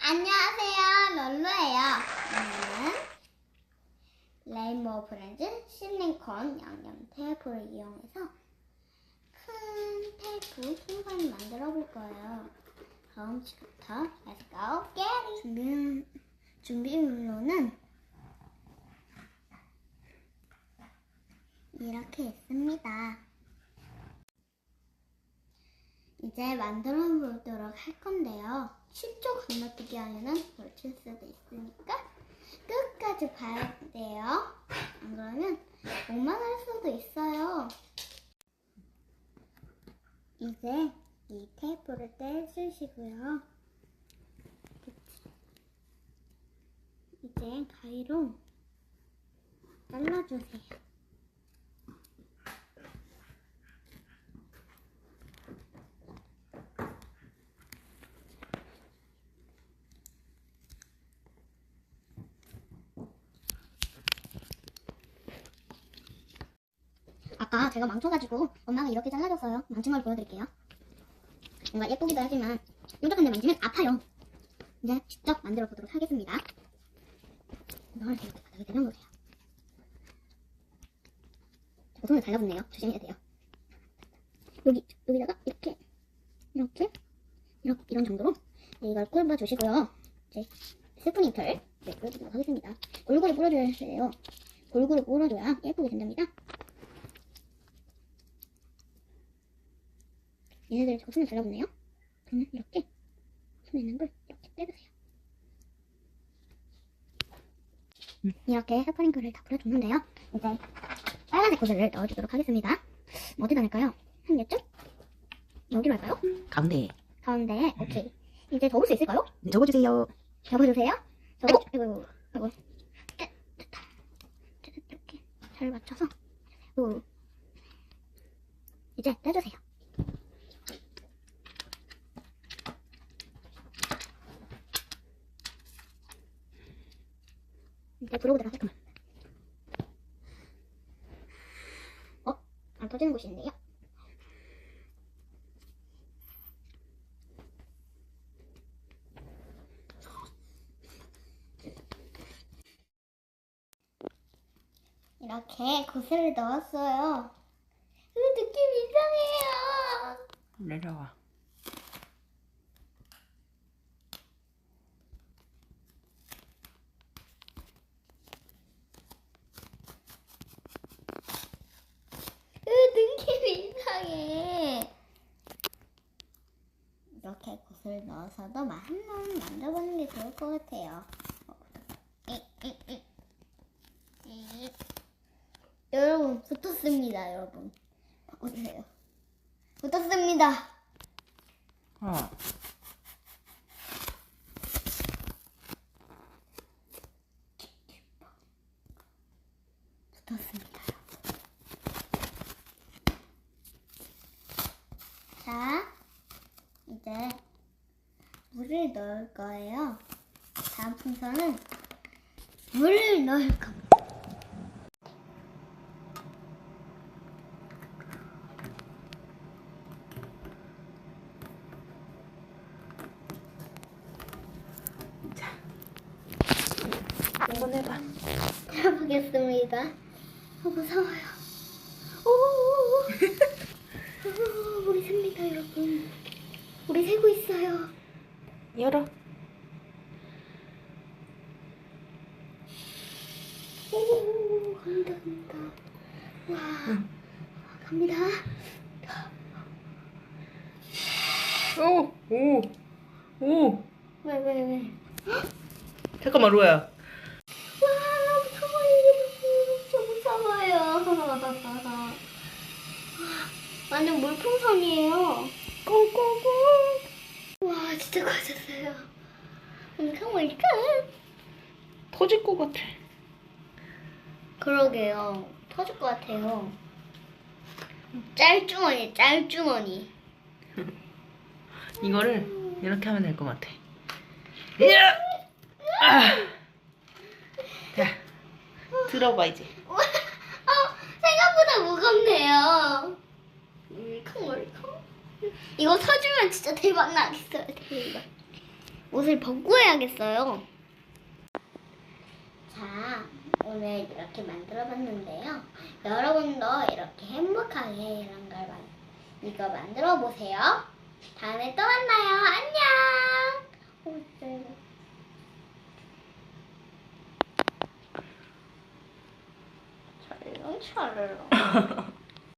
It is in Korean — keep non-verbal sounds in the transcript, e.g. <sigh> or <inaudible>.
안녕하세요, 롤로예요. 오늘은 레인보우 브랜드 실링콘 양념 테이프를 이용해서 큰 테이프 풍선을 만들어 볼 거예요. 그럼 지금부터 Let's go get! 준비, 준비물로는 이렇게 있습니다. 이제 만들어 보도록 할 건데요. 10초 건너뛰기 하면은 놓칠 수도 있으니까 끝까지 봐야 돼요. 안 그러면 못만 할 수도 있어요. 이제 이 테이프를 떼주시고요. 이제 가위로 잘라주세요. 제가 망쳐가지고 엄마가 이렇게 잘라줬어요. 망친 걸 보여드릴게요. 뭔가 예쁘기도 하지만 뾰족한데 만지면 아파요. 이제 직접 만들어 보도록 하겠습니다. 이걸 이렇게 바닥에 내려놓으세요. 저 손을 달라붙네요. 조심해야 돼요. 여기, 여기다가 이렇게, 이렇게, 이렇게, 이런 정도로 이걸 꿀봐 주시고요. 이제 스프닝틀 네, 뿌려주도록 하겠습니다. 골고루 뿌려줘야 해요. 골고루 뿌려줘야 예쁘게 된답니다. 얘네들 저 손을 잘라붙네요. 그러면 이렇게 손에 있는 걸 이렇게 떼주세요. 이렇게 스프링클을 다 뿌려줬는데요. 이제 빨간색 구슬을 넣어주도록 하겠습니다. 어디다 낼까요? 한 몇점? 여기로 할까요? 가운데 가운데 오케이. 이제 접을 수 있을까요? 적어주세요. 접어주세요. 접어. 아이고, 아이고. 됐, 됐다. 됐다. 이렇게 잘 맞춰서. 오. 이제 떼주세요. 이제 브로그대로 잠깐만. 어? 안 터지는 곳이 있네요. 이렇게 구슬을 넣었어요. 그 느낌 이상해요. 내려와. 그 느낌이 이상해. 구슬 넣어서도 한번 만져보는 게 좋을 것 같아요. 여러분 붙었습니다, 여러분. 바꿔주세요. 붙었습니다. 어. 붙었습니다. 자, 이제 물을 넣을 거예요. 다음 풍선은 물을 넣을 겁니다. 한번 해봐. 해보겠습니다. 어, 무서워요. 오, 오, 우리 셉니다, 여러분. 우리 세고 있어요. 열어. 오, 간다, 간다. 와, 갑니다. 오, 오, 오. 왜, 왜, 왜? 잠깐만 로야. 와, 무서워요, 여러분. 진짜 무서워요. 완전 물풍선이에요. 꽁꽁꽁. 와, 진짜 커졌어요. 엄청 뭘까? 터질 것 같아. 그러게요. 터질 것 같아요. 짤주머니, 짤주머니. <laughs> 이거를 이렇게 하면 될 것 같아. 이야! 아. 자, 들어봐 이제. 어, 생각보다 무겁네요. 물컹물컹. 이거 터지면 진짜 대박 나겠어요, 대박. 옷을 벗고 해야겠어요. 자, 오늘 이렇게 만들어 봤는데요. 여러분도 이렇게 행복하게 이런 걸 만, 이거 만들어 보세요. 다음에 또 만나요. 안녕. 이거. 촬영 촬영.